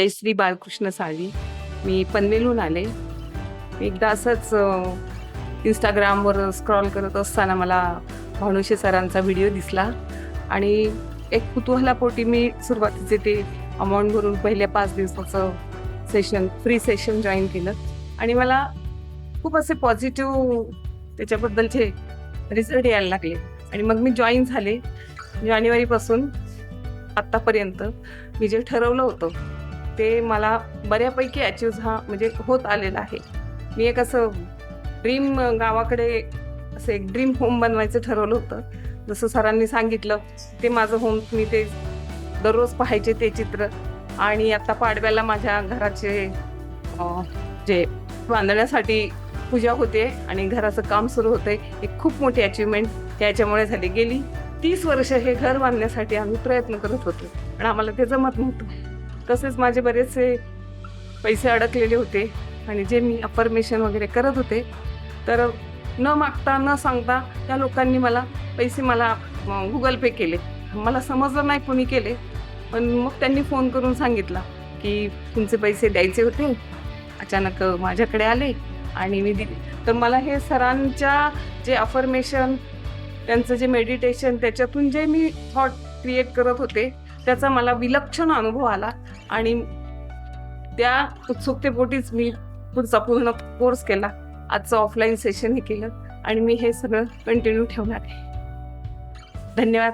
जयश्री बालकृष्ण साळवी. मी पनवेलहून आले. मी एकदा असंच इंस्टाग्रामवर स्क्रॉल करत असताना मला भानुशे सरांचा व्हिडिओ दिसला. आणि एक कुतूहलापोटी मी सुरुवातीचे ते अमाऊंट भरून पहिल्या पाच दिवसाचं सेशन फ्री सेशन जॉईन केलं. आणि मला खूप असे पॉझिटिव्ह त्याच्याबद्दलचे रिझल्ट यायला लागले. आणि मग मी जॉईन झाले. जानेवारीपासून आत्तापर्यंत मी जे ठरवलं होतं ते मला बऱ्यापैकी अचीव हा म्हणजे होत आलेला आहे. मी एक असं ड्रीम गावाकडे असं एक ड्रीम होम बनवायचं ठरवलं होतं. जसं सरांनी सांगितलं ते माझं होम मी ते दररोज पाहायचे ते चित्र. आणि आता पाडव्याला माझ्या घराचे जे बांधण्यासाठी पूजा होते आणि घराचं काम सुरू होतंय एक खूप मोठी अचिव्हमेंट याच्यामुळे झाली. गेली तीस वर्ष हे घर बांधण्यासाठी आम्ही प्रयत्न करत होतो. पण आम्हाला ते जमत नव्हतं. तसेच माझे बरेचसे पैसे अडकलेले होते आणि जे मी अफर्मेशन वगैरे करत होते तर न मागता न सांगता त्या लोकांनी मला पैसे मला गुगल पे केले. मला समजलं नाही कोणी केले पण मग त्यांनी फोन करून सांगितला की तुमचे पैसे द्यायचे होते अचानक माझ्याकडे आले आणि मी दिले. तर मला हे सरांच्या जे अफर्मेशन त्यांचं जे मेडिटेशन त्याच्यातून जे मी थॉट क्रिएट करत होते त्याचा मला विलक्षण अनुभव आला. आणि त्या उत्सुकतेपोटीच मी पुढचा पूर्ण कोर्स केला. आजचं ऑफलाईन सेशन हे केलं. आणि मी हे सगळं कंटिन्यू ठेवणार आहे. धन्यवाद.